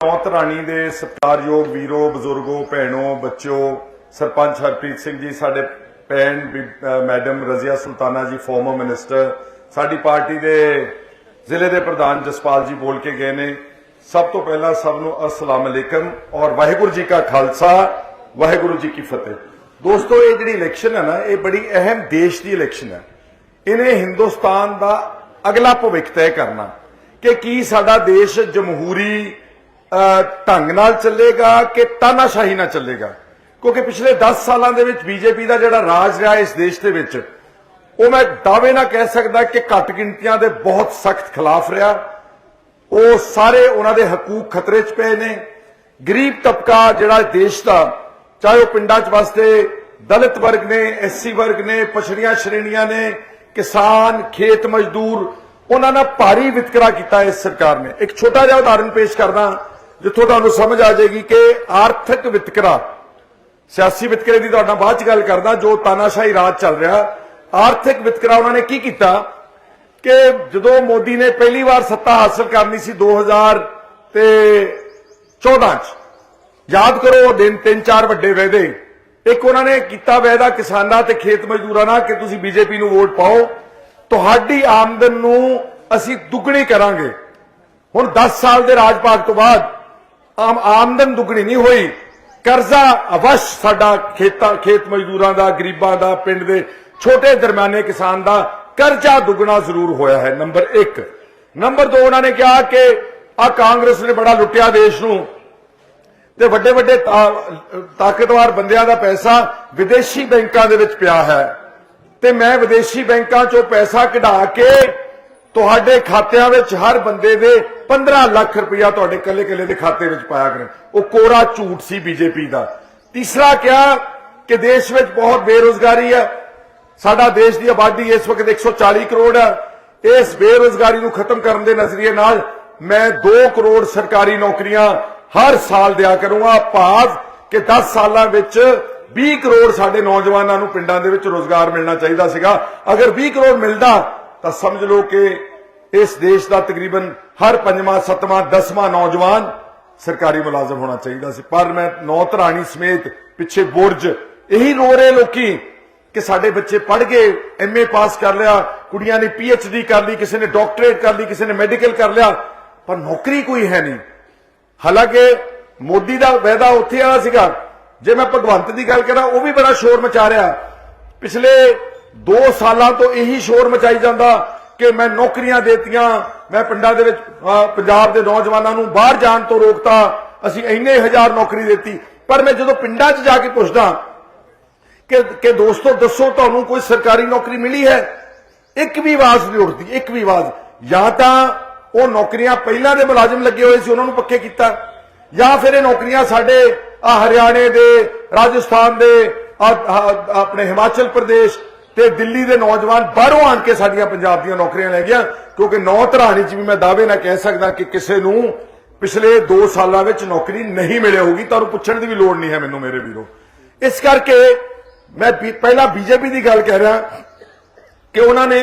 ਮੌਤ ਰਾਣੀ ਦੇ ਸਤਿਕਾਰਯੋਗ ਵੀਰੋ, ਬਜ਼ੁਰਗੋ, ਭੈਣੋ, ਬੱਚਿਓ, ਸਰਪੰਚ ਹਰਪ੍ਰੀਤ ਸਿੰਘ ਜੀ, ਸਾਡੇ ਭੈਣ ਮੈਡਮ ਰਜ਼ੀਆ ਸੁਲਤਾਨਾ ਜੀ ਫਾਰਮਰ ਮਿਨਿਸਟਰ ਸਾਡੀ ਪਾਰਟੀ ਦੇ ਜ਼ਿਲ੍ਹੇ ਦੇ ਪ੍ਰਧਾਨ ਜਸਪਾਲ ਜੀ ਬੋਲ ਕੇ ਗਏ ਨੇ। ਸਭ ਤੋਂ ਪਹਿਲਾਂ ਸਭ ਨੂੰ ਅਸਲਾਮ ਅਲੈਕਮ ਔਰ ਵਾਹਿਗੁਰੂ ਜੀ ਕਾ ਖਾਲਸਾ, ਵਾਹਿਗੁਰੂ ਜੀ ਕੀ ਫਤਿਹ। ਦੋਸਤੋ, ਇਹ ਜਿਹੜੀ ਇਲੈਕਸ਼ਨ ਹੈ ਨਾ, ਇਹ ਬੜੀ ਅਹਿਮ ਦੇਸ਼ ਦੀ ਇਲੈਕਸ਼ਨ ਹੈ। ਇਹਨੇ ਹਿੰਦੁਸਤਾਨ ਦਾ ਅਗਲਾ ਭਵਿੱਖ ਤੈਅ ਕਰਨਾ ਕਿ ਕੀ ਸਾਡਾ ਦੇਸ਼ ਜਮਹੂਰੀ ਢੰਗ ਨਾਲ ਚੱਲੇਗਾ ਕਿ ਤਾਨਾਸ਼ਾਹੀ ਨਾਲ ਚੱਲੇਗਾ? ਕਿਉਂਕਿ ਪਿਛਲੇ 10 ਸਾਲਾਂ ਦੇ ਵਿੱਚ ਬੀਜੇਪੀ ਦਾ ਜਿਹੜਾ ਰਾਜ ਰਿਹਾ ਇਸ ਦੇਸ਼ ਦੇ ਵਿੱਚ, ਉਹ ਮੈਂ ਦਾਅਵੇ ਨਾਲ ਕਹਿ ਸਕਦਾ ਕਿ ਘੱਟ ਗਿਣਤੀਆਂ ਦੇ ਬਹੁਤ ਸਖਤ ਖਿਲਾਫ ਰਿਹਾ। ਉਹ ਸਾਰੇ ਉਹਨਾਂ ਦੇ ਹਕੂਕ ਖਤਰੇ 'ਚ ਪਏ ਨੇ। ਗਰੀਬ ਤਬਕਾ ਜਿਹੜਾ ਦੇਸ਼ ਦਾ, ਚਾਹੇ ਉਹ ਪਿੰਡਾਂ 'ਚ ਵਸਦੇ ਦਲਿਤ ਵਰਗ ਨੇ ਐਸਸੀ ਵਰਗ ਨੇ, ਪਛੜੀਆਂ ਸ਼੍ਰੇਣੀਆਂ ਨੇ, ਕਿਸਾਨ, ਖੇਤ ਮਜ਼ਦੂਰ, ਉਹਨਾਂ ਨਾਲ ਭਾਰੀ ਵਿਤਕਰਾ ਕੀਤਾ ਇਸ ਸਰਕਾਰ ਨੇ। ਇੱਕ ਛੋਟਾ ਜਿਹਾ ਉਦਾਹਰਨ ਪੇਸ਼ ਕਰਦਾ। ਜਿੱਥੋਂ ਤੁਹਾਨੂੰ ਸਮਝ ਆ ਜਾਏਗੀ ਕਿ ਆਰਥਿਕ ਵਿਤਕਰਾ, ਸਿਆਸੀ ਵਿਤਕਰੇ ਦੀ ਤੁਹਾਡਾ ਬਾਅਦ ਚ ਗੱਲ ਕਰਦਾ, ਜੋ ਤਾਨਾਸ਼ਾਹੀ ਰਾਜ ਚੱਲ ਰਿਹਾ, ਆਰਥਿਕ ਵਿਤਕਰਾ ਉਹਨਾਂ ਨੇ ਕੀ ਕੀਤਾ? ਕਿ ਜਦੋਂ ਮੋਦੀ ਨੇ ਪਹਿਲੀ ਵਾਰ ਸੱਤਾ ਹਾਸਲ ਕਰਨੀ ਸੀ 2000 ਤੇ 14 ਚ, ਯਾਦ ਕਰੋ ਉਹ ਦਿਨ ਤਿੰਨ ਚਾਰ ਵੱਡੇ ਵਾਅਦੇ, ਇੱਕ ਉਹਨਾਂ ਨੇ ਕੀਤਾ ਵਾਅਦਾ ਕਿਸਾਨਾਂ ਤੇ ਖੇਤ ਮਜ਼ਦੂਰਾਂ ਨਾਲ ਕਿ ਤੁਸੀਂ ਬੀਜੇਪੀ ਨੂੰ ਵੋਟ ਪਾਓ, ਤੁਹਾਡੀ ਆਮਦਨ ਨੂੰ ਅਸੀਂ ਦੁੱਗਣੀ ਕਰਾਂਗੇ। ਹੁਣ 10 ਸਾਲ ਦੇ ਰਾਜ ਭਾਗ ਤੋਂ ਬਾਅਦ ਆਮ ਆਮਦਨ ਦੁੱਗਣੀ ਨਹੀਂ ਹੋਈ। ਕਰਜ਼ਾ ਅਵਸ਼ ਸਾਡਾ ਖੇਤਾਂ, ਖੇਤ ਮਜ਼ਦੂਰਾਂ ਦਾ, ਗਰੀਬਾਂ ਦਾ, ਪਿੰਡ ਦੇ ਛੋਟੇ ਦਰਮਿਆਨੇ ਕਿਸਾਨ ਦਾ ਕਰਜ਼ਾ ਦੁੱਗਣਾ ਜ਼ਰੂਰ ਹੋਇਆ ਹੈ, ਨੰਬਰ 1 ਨੰਬਰ 2 ਉਹਨਾਂ ਨੇ ਕਿਹਾ ਕਿ ਆ ਕਾਂਗਰਸ ਨੇ ਬੜਾ ਲੁੱਟਿਆ ਦੇਸ਼ ਨੂੰ ਤੇ ਵੱਡੇ ਵੱਡੇ ਤਾ- ਤਾਕਤਵਰ ਬੰਦਿਆਂ ਦਾ ਪੈਸਾ ਵਿਦੇਸ਼ੀ ਬੈਂਕਾਂ ਦੇ ਵਿੱਚ ਪਿਆ ਹੈ। ਤੇ ਮੈਂ ਵਿਦੇਸ਼ੀ ਬੈਂਕਾਂ ਚੋਂ ਪੈਸਾ ਕਢਾ ਕੇ ਤੁਹਾਡੇ ਖਾਤਿਆਂ ਵਿੱਚ ਹਰ ਬੰਦੇ ਦੇ 15 ਲੱਖ ਰੁਪਇਆ ਤੁਹਾਡੇ ਕੱਲੇ ਕੱਲੇ ਦੇ ਖਾਤੇ ਵਿੱਚ ਪਾਇਆ ਕਰਾਂ। ਉਹ ਕੋਰਾ ਝੂਠ ਸੀ ਬੀਜੇਪੀ ਦਾ। ਤੀਸਰਾ ਕਿਹਾ ਕਿ ਦੇਸ਼ ਵਿੱਚ ਬਹੁਤ ਬੇਰੋਜ਼ਗਾਰੀ ਹੈ। ਸਾਡਾ ਦੇਸ਼ ਦੀ ਆਬਾਦੀ ਇਸ ਵਕਤ 140 ਕਰੋੜ ਹੈ। ਇਸ ਬੇਰੋਜ਼ਗਾਰੀ ਨੂੰ ਖਤਮ ਕਰਨ ਦੇ ਨਜ਼ਰੀਏ ਨਾਲ ਮੈਂ 2 ਕਰੋੜ ਸਰਕਾਰੀ ਨੌਕਰੀਆਂ ਹਰ ਸਾਲ ਦਿਆ ਕਰੂੰਗਾ। ਭਾਵ ਕਿ 10 ਸਾਲਾਂ ਵਿੱਚ 20 ਕਰੋੜ ਸਾਡੇ ਨੌਜਵਾਨਾਂ ਨੂੰ ਪਿੰਡਾਂ ਦੇ ਵਿੱਚ ਰੋਜ਼ਗਾਰ ਮਿਲਣਾ ਚਾਹੀਦਾ ਸੀਗਾ। ਅਗਰ 20 ਕਰੋੜ ਮਿਲਦਾ ਤਾਂ ਸਮਝ ਲਓ ਕਿ ਇਸ ਦੇਸ਼ ਦਾ ਤਕਰੀਬਨ ਹਰ ਪੰਜਵਾਂ, ਸੱਤਵਾਂ, ਦਸਵਾਂ ਨੌਜਵਾਨ ਸਰਕਾਰੀ ਮੁਲਾਜ਼ਮ ਹੋਣਾ ਚਾਹੀਦਾ ਸੀ। ਪਰ ਮੈਂ ਨੌ ਧਰਾਣੀ ਸਮੇਤ ਪਿੱਛੇ ਬੁਰਜ ਇਹੀ ਰੋ ਰਹੇ ਲੋਕੀ ਕਿ ਸਾਡੇ ਬੱਚੇ ਪੜ੍ਹ ਗਏ ਐਮਏ ਪਾਸ ਕਰ ਲਿਆ, ਕੁੜੀਆਂ ਨੇ ਪੀਐਚਡੀ ਕਰ ਲਈ, ਕਿਸੇ ਨੇ ਡਾਕਟਰੇਟ ਕਰ ਲਈ, ਕਿਸੇ ਨੇ ਮੈਡੀਕਲ ਕਰ ਲਿਆ, ਪਰ ਨੌਕਰੀ ਕੋਈ ਹੈ ਨਹੀਂ। ਹਾਲਾਂਕਿ ਮੋਦੀ ਦਾ ਵਾਅਦਾ ਉੱਥੇ ਆਇਆ ਸੀਗਾ। ਜੇ ਮੈਂ ਭਗਵੰਤ ਦੀ ਗੱਲ ਕਰਾਂ, ਉਹ ਵੀ ਬੜਾ ਸ਼ੋਰ ਮਚਾ ਰਿਹਾ। ਪਿਛਲੇ 2 ਸਾਲਾਂ ਤੋਂ ਇਹੀ ਸ਼ੋਰ ਮਚਾਈ ਜਾਂਦਾ। ਕਿ ਮੈਂ ਨੌਕਰੀਆਂ ਦੇਤੀਆਂ, ਮੈਂ ਪਿੰਡਾਂ ਦੇ ਵਿੱਚ ਪੰਜਾਬ ਦੇ ਨੌਜਵਾਨਾਂ ਨੂੰ ਬਾਹਰ ਜਾਣ ਤੋਂ ਰੋਕਤਾ, ਅਸੀਂ ਇੰਨੇ ਹਜ਼ਾਰ ਨੌਕਰੀ ਦਿੱਤੀ। ਪਰ ਮੈਂ ਜਦੋਂ ਪਿੰਡਾਂ 'ਚ ਜਾ ਕੇ ਪੁੱਛਦਾ ਕਿ ਕਿ ਦੋਸਤੋ, ਦੱਸੋ ਤੁਹਾਨੂੰ ਕੋਈ ਸਰਕਾਰੀ ਨੌਕਰੀ ਮਿਲੀ ਹੈ? ਇੱਕ ਵੀ ਆਵਾਜ਼ ਨਹੀਂ ਉੱਠਦੀ, ਇੱਕ ਵੀ ਆਵਾਜ਼। ਜਾਂ ਤਾਂ ਉਹ ਨੌਕਰੀਆਂ ਪਹਿਲਾਂ ਦੇ ਮੁਲਾਜ਼ਮ ਲੱਗੇ ਹੋਏ ਸੀ, ਉਹਨਾਂ ਨੂੰ ਪੱਕੇ ਕੀਤਾ। ਜਾਂ ਫਿਰ ਇਹ ਨੌਕਰੀਆਂ ਸਾਡੇ ਆ ਹਰਿਆਣੇ ਦੇ, ਰਾਜਸਥਾਨ ਦੇ ਆਪਣੇ ਹਿਮਾਚਲ ਪ੍ਰਦੇਸ਼ ਤੇ ਦਿੱਲੀ ਦੇ ਨੌਜਵਾਨ ਬਾਹਰੋਂ ਆਣ ਕੇ ਸਾਡੀਆਂ ਪੰਜਾਬ ਦੀਆਂ ਨੌਕਰੀਆਂ ਲੈ ਗਿਆ, ਕਿਉਂਕਿ ਨੌ ਧਰਾਣੀ ਚ ਵੀ ਮੈਂ ਦਾਅਵੇ ਨਾਲ ਕਹਿ ਸਕਦਾ ਕਿ ਕਿਸੇ ਨੂੰ ਪਿਛਲੇ 2 ਸਾਲਾਂ ਵਿੱਚ ਨੌਕਰੀ ਨਹੀਂ ਮਿਲੀ ਹੋਊਗੀ, ਤੁਹਾਨੂੰ ਪੁੱਛਣ ਦੀ ਵੀ ਲੋੜ ਨਹੀਂ ਹੈ ਮੈਨੂੰ ਮੇਰੇ ਵੀਰੋ। ਇਸ ਕਰਕੇ ਮੈਂ ਪਹਿਲਾਂ ਬੀਜੇਪੀ ਦੀ ਗੱਲ ਕਹਿ ਰਿਹਾ ਕਿ ਉਹਨਾਂ ਨੇ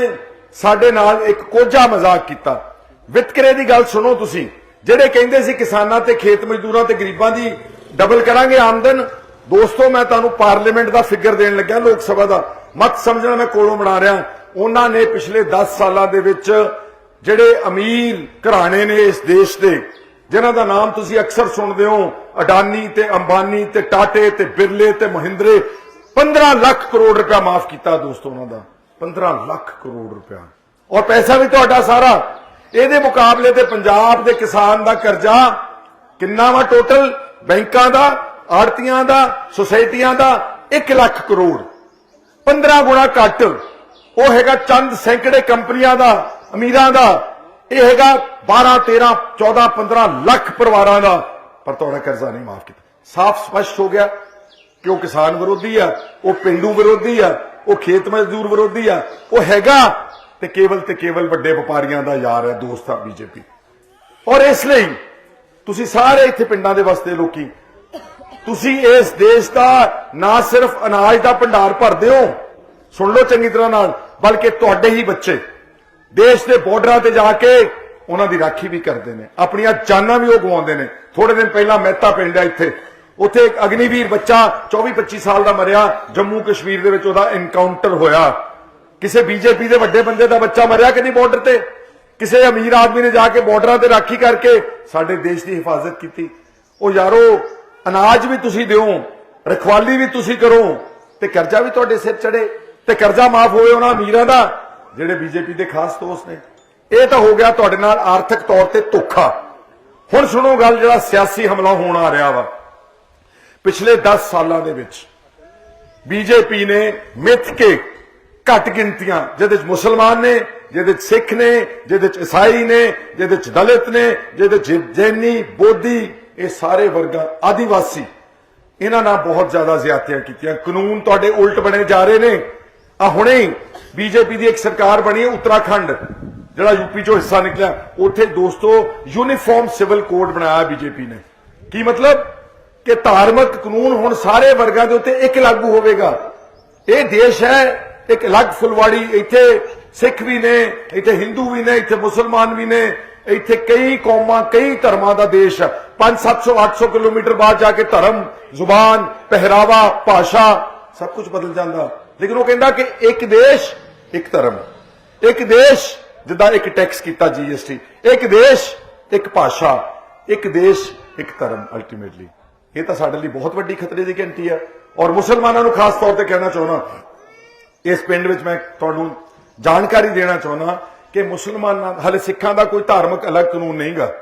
ਸਾਡੇ ਨਾਲ ਇੱਕ ਕੋਝਾ ਮਜ਼ਾਕ ਕੀਤਾ। ਵਿਤਕਰੇ ਦੀ ਗੱਲ ਸੁਣੋ ਤੁਸੀਂ, ਜਿਹੜੇ ਕਹਿੰਦੇ ਸੀ ਕਿਸਾਨਾਂ ਤੇ, ਖੇਤ ਮਜ਼ਦੂਰਾਂ ਤੇ ਗਰੀਬਾਂ ਦੀ ਡਬਲ ਕਰਾਂਗੇ ਆਮਦਨ, ਦੋਸਤੋ ਮੈਂ ਤੁਹਾਨੂੰ ਪਾਰਲੀਮੈਂਟ ਦਾ ਫਿਗਰ ਦੇਣ ਲੱਗਿਆ, ਲੋਕ ਸਭਾ ਦਾ। ਮਤ ਸਮਝਣਾ ਮੈਂ ਕੋਲੋਂ ਬਣਾ ਰਿਹਾ ਉਹਨਾਂ ਨੇ ਪਿਛਲੇ 10 ਸਾਲਾਂ ਦੇ ਵਿੱਚ ਜਿਹੜੇ ਅਮੀਰ ਘਰਾਣੇ ਨੇ ਇਸ ਦੇਸ਼ ਦੇ, ਜਿਨ੍ਹਾਂ ਦਾ ਨਾਮ ਤੁਸੀਂ ਅਕਸਰ ਸੁਣਦੇ ਹੋ, ਅਡਾਨੀ ਤੇ ਅੰਬਾਨੀ ਤੇ ਟਾਟੇ ਤੇ ਬਿਰਲੇ ਤੇ ਮਹਿੰਦਰੇ 15 ਲੱਖ ਕਰੋੜ ਰੁਪਇਆ ਮਾਫ ਕੀਤਾ ਦੋਸਤੋ ਉਹਨਾਂ ਦਾ। 15 ਲੱਖ ਕਰੋੜ ਰੁਪਇਆ। ਔਰ ਪੈਸਾ ਵੀ ਤੁਹਾਡਾ ਸਾਰਾ। ਇਹਦੇ ਮੁਕਾਬਲੇ ਤੇ ਪੰਜਾਬ ਦੇ ਕਿਸਾਨ ਦਾ ਕਰਜ਼ਾ ਕਿੰਨਾ ਵਾ ਟੋਟਲ ਬੈਂਕਾਂ ਦਾ, ਆੜਤੀਆਂ ਦਾ, ਸੁਸਾਇਟੀਆਂ ਦਾ? 1 ਲੱਖ ਕਰੋੜ। 15 ਗੁਣਾ ਘੱਟ। ਉਹ ਹੈਗਾ ਚੰਦ ਸੈਂਕੜੇ ਕੰਪਨੀਆਂ ਦਾ, ਅਮੀਰਾਂ ਦਾ। ਇਹ ਹੈਗਾ 12 13 14 15 ਲੱਖ ਪਰਿਵਾਰਾਂ ਦਾ। ਪਰ ਤੁਹਾਡਾ ਕਰਜ਼ਾ ਨਹੀਂ ਮਾਫ ਕੀਤਾ। ਸਾਫ਼ ਸਪਸ਼ਟ ਹੋ ਗਿਆ। ਕਿ ਉਹ ਕਿਸਾਨ ਵਿਰੋਧੀ ਆ? ਉਹ ਪਿੰਡੂ ਵਿਰੋਧੀ ਆ? ਉਹ ਖੇਤ ਮਜ਼ਦੂਰ ਵਿਰੋਧੀ ਆ? ਉਹ ਹੈਗਾ ਤੇ ਕੇਵਲ ਤੇ ਕੇਵਲ ਵੱਡੇ ਵਪਾਰੀਆਂ ਦਾ ਯਾਰ ਹੈ, ਦੋਸਤ ਆ ਬੀਜੇਪੀ। ਔਰ ਇਸ ਲਈ ਤੁਸੀਂ ਸਾਰੇ ਇੱਥੇ ਪਿੰਡਾਂ ਦੇ ਵਸਦੇ ਲੋਕੀ ਤੁਸੀਂ ਇਸ ਦੇਸ਼ ਦਾ ਨਾ ਸਿਰਫ ਅਨਾਜ ਦਾ ਭੰਡਾਰ ਭਰਦੇ ਹੋ, ਸੁਣ ਲਓ ਚੰਗੀ ਤਰ੍ਹਾਂ ਨਾਲ, ਬਲਕਿ ਤੁਹਾਡੇ ਹੀ ਬੱਚੇ ਦੇਸ਼ ਦੇ ਬਾਰਡਰਾਂ ਤੇ ਜਾ ਕੇ ਉਹਨਾਂ ਦੀ ਰਾਖੀ ਵੀ ਕਰਦੇ ਨੇ, ਆਪਣੀਆਂ ਜਾਨਾਂ ਵੀ ਉਹ ਗਵਾਉਂਦੇ ਨੇ। ਥੋੜੇ ਦਿਨ ਪਹਿਲਾਂ ਮਹਿਤਾ ਪਿੰਡ ਹੈ ਇੱਥੇ। ਉੱਥੇ ਇੱਕ ਅਗਨੀਵੀਰ ਬੱਚਾ 24-25 ਸਾਲ ਦਾ ਮਰਿਆ ਜੰਮੂ ਕਸ਼ਮੀਰ ਦੇ ਵਿੱਚ ਉਹਦਾ ਐਨਕਾਊਂਟਰ ਹੋਇਆ। ਕਿਸੇ ਬੀਜੇਪੀ ਦੇ ਵੱਡੇ ਬੰਦੇ ਦਾ ਬੱਚਾ ਮਰਿਆ ਕਿ ਨਹੀਂ ਬਾਰਡਰ ਤੇ? ਕਿਸੇ ਅਮੀਰ ਆਦਮੀ ਨੇ ਜਾ ਕੇ ਬਾਰਡਰਾਂ ਤੇ ਰਾਖੀ ਕਰਕੇ ਸਾਡੇ ਦੇਸ਼ ਦੀ ਹਿਫਾਜ਼ਤ ਕੀਤੀ। ਉਹ ਯਾਰੋ ਅਨਾਜ ਵੀ ਤੁਸੀਂ ਦਿਓ, ਰਖਵਾਲੀ ਵੀ ਤੁਸੀਂ ਕਰੋ, ਤੇ ਕਰਜ਼ਾ ਵੀ ਤੁਹਾਡੇ ਸਿਰ ਚੜੇ ਤੇ ਕਰਜ਼ਾ ਮਾਫ ਹੋਵੇ ਉਹਨਾਂ ਅਮੀਰਾਂ ਦਾ, ਜਿਹੜੇ ਬੀਜੇਪੀ ਦੇ ਖਾਸ ਦੋਸਤ ਨੇ। ਇਹ ਤਾਂ ਹੋ ਗਿਆ ਤੁਹਾਡੇ ਨਾਲ ਆਰਥਿਕ ਤੌਰ ਤੇ ਧੋਖਾ। ਹੁਣ ਸੁਣੋ ਗੱਲ ਜਿਹੜਾ ਸਿਆਸੀ ਹਮਲਾ ਹੋਣ ਆ ਰਿਹਾ ਵਾ। ਪਿਛਲੇ 10 ਸਾਲਾਂ ਦੇ ਵਿੱਚ ਬੀਜੇਪੀ ਨੇ ਮਿੱਥ ਕੇ ਘੱਟ ਗਿਣਤੀਆਂ, ਜਿਹਦੇ ਚ ਮੁਸਲਮਾਨ ਨੇ, ਜਿਹਦੇ ਚ ਸਿੱਖ ਨੇ, ਜਿਹਦੇ ਚ ਈਸਾਈ ਨੇ, ਜਿਹਦੇ ਚ ਦਲਿਤ ਨੇ, ਜਿਹਦੇ ਚ ਜੈਨੀ, ਬੋਧੀ ਇਹ ਸਾਰੇ ਵਰਗਾਂ ਆਦੀਵਾਸੀ, ਇਹਨਾਂ ਨਾਲ ਬਹੁਤ ਜ਼ਿਆਦਾ ਜ਼ਿਆਤੀਆਂ ਕੀਤੀਆਂ। ਕਾਨੂੰਨ ਤੁਹਾਡੇ ਉਲਟ ਬਣੇ ਜਾ ਰਹੇ ਨੇ। ਆ ਹੁਣੇ ਬੀਜੇਪੀ ਦੀ ਇੱਕ ਸਰਕਾਰ ਬਣੀ ਹੈ ਉੱਤਰਾਖੰਡ, ਜਿਹੜਾ ਯੂਪੀ ਚੋਂ ਹਿੱਸਾ ਨਿਕਲਿਆ। ਉੱਥੇ ਦੋਸਤੋ ਯੂਨੀਫਾਰਮ ਸਿਵਲ ਕੋਡ ਬਣਾਇਆ ਬੀਜੇਪੀ ਨੇ। ਕੀ ਮਤਲਬ? ਕਿ ਧਾਰਮਿਕ ਕਾਨੂੰਨ ਹੁਣ ਸਾਰੇ ਵਰਗਾਂ ਦੇ ਉੱਤੇ ਇੱਕ ਲਾਗੂ ਹੋਵੇਗਾ। ਇਹ ਦੇਸ਼ ਹੈ, ਇੱਕ ਅਲੱਗ ਫੁਲਵਾੜੀ। ਇੱਥੇ ਸਿੱਖ ਵੀ ਨੇ, ਇੱਥੇ ਹਿੰਦੂ ਵੀ ਨੇ, ਇੱਥੇ ਮੁਸਲਮਾਨ ਵੀ ਨੇ। ਇੱਥੇ ਕਈ ਕੌਮਾਂ, ਕਈ ਧਰਮਾਂ ਦਾ ਦੇਸ਼ ਹੈ। 5 700 800 ਕਿਲੋਮੀਟਰ ਬਾਅਦ ਜਾ ਕੇ ਧਰਮ, ਜ਼ੁਬਾਨ, ਪਹਿਰਾਵਾ, ਭਾਸ਼ਾ, ਸਭ ਕੁਝ ਬਦਲ ਜਾਂਦਾ। ਲੇਕਿਨ ਉਹ ਕਹਿੰਦਾ ਕਿ ਇੱਕ ਦੇਸ਼, ਇੱਕ ਧਰਮ। ਇੱਕ ਦੇਸ਼, ਜਿੱਦਾਂ ਇੱਕ ਟੈਕਸ ਕੀਤਾ ਜੀਐਸਟੀ ਇੱਕ ਦੇਸ਼, ਇੱਕ ਭਾਸ਼ਾ। ਇੱਕ ਦੇਸ਼, ਇੱਕ ਧਰਮ ਅਲਟੀਮੇਟਲੀ ਇਹ ਤਾਂ ਸਾਡੇ ਲਈ ਬਹੁਤ ਵੱਡੀ ਖਤਰੇ ਦੀ ਘੰਟੀ ਹੈ। ਔਰ ਮੁਸਲਮਾਨਾਂ ਨੂੰ ਖਾਸ ਤੌਰ ਤੇ ਕਹਿਣਾ ਚਾਹੁੰਦਾ। ਇਸ ਪਿੰਡ ਵਿੱਚ ਮੈਂ ਤੁਹਾਨੂੰ ਜਾਣਕਾਰੀ ਦੇਣਾ ਚਾਹੁੰਦਾ ਕਿ ਮੁਸਲਮਾਨਾਂ, ਹਲੇ ਸਿੱਖਾਂ ਦਾ ਕੋਈ ਧਾਰਮਿਕ ਅਲੱਗ ਕਾਨੂੰਨ ਨਹੀਂਗਾ।